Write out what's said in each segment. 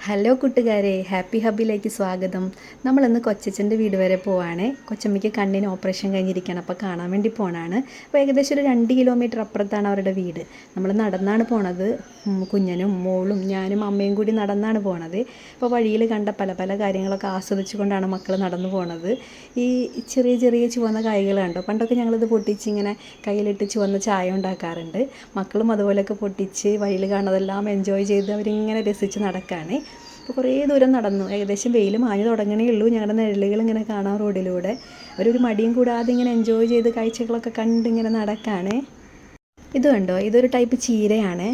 Hello കൂട്ടുകാരെ. Happy ഹബിലേക്ക് സ്വാഗതം. നമ്മളിന്ന് കൊച്ചച്ഛന്റെ വീട് വരെ പോവാണ്. കൊച്ചമ്മയ്ക്ക് കണ്ണിന് ഓപ്പറേഷൻ കഴിഞ്ഞിരിക്കുകയാണ്. അപ്പോൾ കാണാൻ വേണ്ടി പോണാണ്. അപ്പോൾ ഏകദേശം ഒരു രണ്ട് കിലോമീറ്റർ അപ്പുറത്താണ് അവരുടെ വീട്. നമ്മൾ നടന്നാണ് പോണത്. കുഞ്ഞനും മോളും ഞാനും അമ്മയും കൂടി നടന്നാണ് പോണത്. അപ്പോൾ വഴിയിൽ കണ്ട പല പല കാര്യങ്ങളൊക്കെ ആസ്വദിച്ചുകൊണ്ടാണ് മക്കൾ നടന്നു പോണത്. ഈ ചെറിയ ചെറിയ ചുവന്ന കായ്കൾ കണ്ടോ? പണ്ടൊക്കെ ഞങ്ങളിത് പൊട്ടിച്ച് ഇങ്ങനെ കയ്യിലിട്ട് ചുവന്ന ചായ ഉണ്ടാക്കാറുണ്ട്. മക്കളും അതുപോലെയൊക്കെ പൊട്ടിച്ച് വഴിയിൽ കാണുന്നതെല്ലാം എൻജോയ് ചെയ്ത് അവരിങ്ങനെ രസിച്ച് നടക്കുകയാണ് അപ്പോൾ കുറേ ദൂരം നടന്നു. ഏകദേശം വെയിൽ മാഞ്ഞു തുടങ്ങണേ ഉള്ളൂ. ഞങ്ങളുടെ നിഴലുകൾ ഇങ്ങനെ കാണാം റോഡിലൂടെ. അവരൊരു മടിയും കൂടാതെ ഇങ്ങനെ എൻജോയ് ചെയ്ത് കാഴ്ചകളൊക്കെ കണ്ടിങ്ങനെ നടക്കാണ്. ഇത് കണ്ടോ? ഇതൊരു ടൈപ്പ് ചീരയാണ്.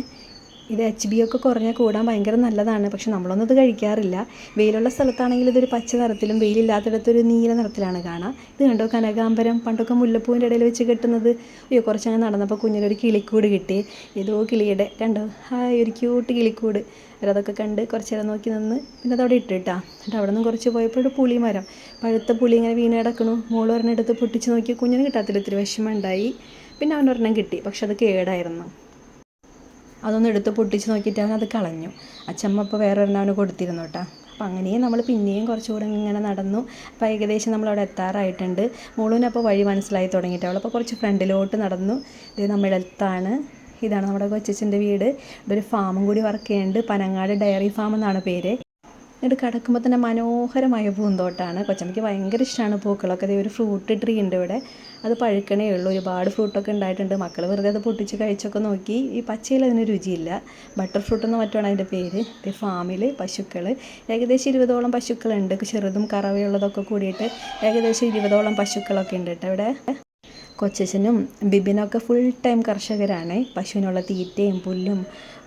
ഇത് എച്ച് ബി ഒക്കെ കുറഞ്ഞാൽ കൂടാൻ ഭയങ്കര നല്ലതാണ്. പക്ഷെ നമ്മളൊന്നും ഇത് കഴിക്കാറില്ല. വെയിലുള്ള സ്ഥലത്താണെങ്കിൽ ഇതൊരു പച്ച നിറത്തിലും വെയിലില്ലാത്തിടത്ത് ഒരു നീല നിറത്തിലാണ് കാണാം. ഇത് കണ്ടോ കനകാംബരം? പണ്ടൊക്കെ മുല്ലപ്പൂവിന്റെ ഇടയിൽ വെച്ച് കെട്ടുന്നത്. അയ്യോ കുറച്ചങ്ങ് നടന്നപ്പോൾ കുഞ്ഞിനൊരു കിളിക്കൂട് കിട്ടി. ഏതോ കിളിയുടെ കണ്ടോ? ഹായ് ഒരു ക്യൂട്ട് കിളിക്കൂട്. അതൊക്കെ കണ്ട് കുറച്ച് നേരം നോക്കി നിന്ന് പിന്നെ അതവിടെ ഇട്ടിട്ടാ എന്നിട്ട് അവിടെ നിന്ന് കുറച്ച് പോയപ്പോൾ ഒരു പുളി മരം. പഴുത്ത പുളി ഇങ്ങനെ വീണ് കിടക്കണു. മോൾ ഒരെണ്ണം എടുത്ത് പൊട്ടിച്ച് നോക്കി. കുഞ്ഞിന് കിട്ടാത്തില്ല ഇത്തിരി വിഷമം ഉണ്ടായി. പിന്നെ അവൻ ഒരെണ്ണം കിട്ടി. പക്ഷെ അത് കേടായിരുന്നു. അതൊന്ന് എടുത്ത് പൊട്ടിച്ച് നോക്കിയിട്ടാണ് അത് കളഞ്ഞു. അച്ഛമ്മ അപ്പോൾ വേറെ ഒരെണ്ണം അവന് കൊടുത്തിരുന്നു കേട്ടോ. അപ്പോൾ അങ്ങനെയും നമ്മൾ പിന്നെയും കുറച്ചുകൂടെ ഇങ്ങനെ നടന്നു. അപ്പോൾ ഏകദേശം നമ്മളവിടെ എത്താറായിട്ടുണ്ട്. മോളൂന് അപ്പോൾ വഴി മനസ്സിലായി തുടങ്ങിയിട്ട്. അവളപ്പോൾ കുറച്ച് ഫ്രണ്ടിലോട്ട് നടന്നു. ഇത് നമ്മുടെ അടുത്താണ്. ഇതാണ് നമ്മുടെ കൊച്ചച്ഛന്റെ വീട്. ഇവിടെ ഒരു ഫാമും കൂടി വർക്ക് ചെയ്യുന്നുണ്ട്. പനങ്ങാട് ഡയറി ഫാം എന്നാണ് പേര്. എന്നിട്ട് കിടക്കുമ്പോൾ തന്നെ മനോഹരമായ പൂന്തോട്ടമാണ് കൊച്ചമ്മയ്ക്ക് ഭയങ്കര ഇഷ്ടമാണ് പൂക്കളൊക്കെ. അതേ ഒരു ഫ്രൂട്ട് ട്രീ ഉണ്ട് ഇവിടെ. അത് പഴുക്കണേ ഉള്ളൂ. ഒരുപാട് ഫ്രൂട്ടൊക്കെ ഉണ്ടായിട്ടുണ്ട്. മക്കൾ വെറുതെ അത് പൊട്ടിച്ച് കഴിച്ചൊക്കെ നോക്കി. ഈ പച്ചയിൽ അതിന് രുചിയില്ല. ബട്ടർ ഫ്രൂട്ട് എന്ന് മറ്റുമാണ് അതിന്റെ പേര്. ഫാമിൽ പശുക്കൾ ഏകദേശം ഇരുപതോളം പശുക്കളുണ്ട്. ചെറുതും കറവയുള്ളതൊക്കെ കൂടിയിട്ട് ഏകദേശം ഇരുപതോളം പശുക്കളൊക്കെ ഉണ്ട് കേട്ടോ ഇവിടെ. കൊച്ചച്ഛനും ബിബിനൊക്കെ ഫുൾ ടൈം കർഷകരാണ്. പശുവിനുള്ള തീറ്റയും പുല്ലും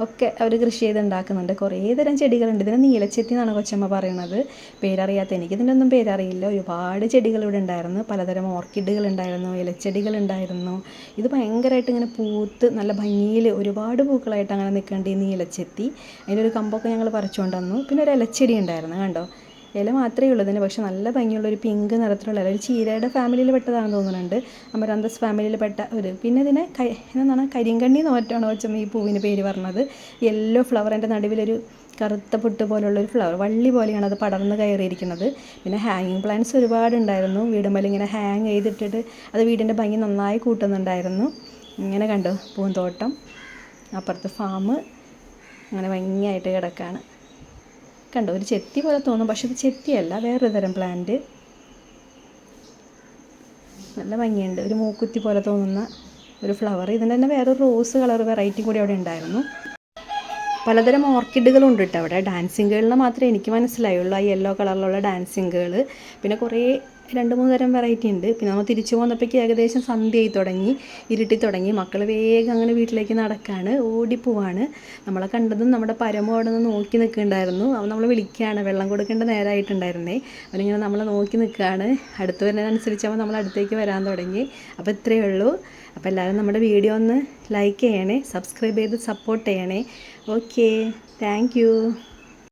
ഒക്കെ അവർ കൃഷി ചെയ്ത് ഉണ്ടാക്കുന്നുണ്ട് കുറേ തരം ചെടികളുണ്ട്. ഇതിന് നീലച്ചെത്തി എന്നാണ് കൊച്ചമ്മ പറയുന്നത് പേരറിയാത്ത എനിക്ക് ഇതിന്റെ ഒന്നും പേരറിയില്ല. ഒരുപാട് ചെടികൾ ഇവിടെ ഉണ്ടായിരുന്നു. പലതരം ഓർക്കിഡുകൾ ഉണ്ടായിരുന്നു ഇലച്ചെടികൾ ഉണ്ടായിരുന്നു. ഇത് ഭയങ്കരമായിട്ട് ഇങ്ങനെ പൂത്ത് നല്ല ഭംഗിയിൽ ഒരുപാട് പൂക്കളായിട്ട് അങ്ങനെ നിൽക്കേണ്ടി നീലച്ചെത്തി. അതിന്റെ ഒരു കമ്പൊക്കെ ഞങ്ങൾ പറിച്ചുകൊണ്ട് വന്നു. പിന്നെ ഒരു ഇലച്ചെടി ഉണ്ടായിരുന്നു കണ്ടോ? ഇല മാത്രമേ ഉള്ളൂ ഇതിന്. പക്ഷെ നല്ല ഭംഗിയുള്ള ഒരു പിങ്ക് നിറത്തിലുള്ള ഇല. ഒരു ചീരയുടെ ഫാമിലിയിൽ പെട്ടതാണെന്ന് തോന്നുന്നുണ്ട്. അമരാന്തസ് ഫാമിലിയിൽ പെട്ട ഒരു പിന്നെ ഇതിനെ കൈ എന്താണ് കരിങ്കണ്ണി നോറ്റാണോ വെച്ചാൽ ഈ പൂവിന് പേര് പറഞ്ഞത്. യെല്ലോ ഫ്ലവറിന്റെ നടുവിലൊരു കറുത്ത പുട്ട് പോലുള്ള ഒരു ഫ്ലവർ വള്ളി പോലെയാണ് അത് പടർന്ന് കയറിയിരിക്കുന്നത്. പിന്നെ ഹാങ്ങിങ് പ്ലാന്റ്സ് ഒരുപാടുണ്ടായിരുന്നു. വീടുമ്പോൾ ഇങ്ങനെ ഹാങ് ചെയ്തിട്ടിട്ട് അത് വീടിന്റെ ഭംഗി നന്നായി കൂട്ടുന്നുണ്ടായിരുന്നു. ഇങ്ങനെ കണ്ടു? പൂന്തോട്ടം. അപ്പുറത്ത് ഫാം അങ്ങനെ ഭംഗിയായിട്ട് കിടക്കുകയാണ് കണ്ടോ ഒരു ചെത്തി പോലെ തോന്നും പക്ഷെ ഇത് ചെത്തിയല്ല വേറൊരു തരം പ്ലാന്റ് നല്ല ഭംഗിയുണ്ട് ഒരു മൂക്കുത്തി പോലെ തോന്നുന്ന ഒരു ഫ്ലവർ ഇതിന്റെ തന്നെ വേറൊരു റോസ് കളർ വെറൈറ്റി കൂടി അവിടെ ഉണ്ടായിരുന്നു. പലതരം ഓർക്കിഡുകളും ഉണ്ട് കേട്ടോ അവിടെ. ഡാൻസിങ് ഗേളിനെ മാത്രമേ എനിക്ക് മനസ്സിലായുള്ളൂ ആ യെല്ലോ കളറിലുള്ള ഡാൻസിങ് ഗേൾ പിന്നെ കുറേ രണ്ട് മൂന്ന് തരം വെറൈറ്റി ഉണ്ട്. പിന്നെ നമ്മൾ തിരിച്ചു പോന്നപ്പോഴേക്ക് ഏകദേശം സന്ധ്യയായി തുടങ്ങി ഇരുട്ടി തുടങ്ങി. മക്കൾ വേഗം അങ്ങനെ വീട്ടിലേക്ക് നടക്കുകയാണ് ഓടിപ്പോവാണ്. നമ്മളെ കണ്ടതും നമ്മുടെ പരമോ അവിടെ നിന്ന് നോക്കി നിൽക്കുന്നുണ്ടായിരുന്നു. അവൻ നമ്മൾ വിളിക്കുകയാണ് വെള്ളം കൊടുക്കേണ്ട നേരമായിട്ടുണ്ടായിരുന്നേ അവനിങ്ങനെ നമ്മളെ നോക്കി നിൽക്കുകയാണ്. അടുത്ത് വരുന്നതിനനുസരിച്ച് അവൻ നമ്മൾ അടുത്തേക്ക് വരാൻ തുടങ്ങി. അപ്പോൾ ഇത്രയേ ഉള്ളൂ. അപ്പോൾ എല്ലാവരും നമ്മുടെ വീഡിയോ ഒന്ന് ലൈക്ക് ചെയ്യണേ സബ്സ്ക്രൈബ് ചെയ്ത് സപ്പോർട്ട് ചെയ്യണേ. Okay thank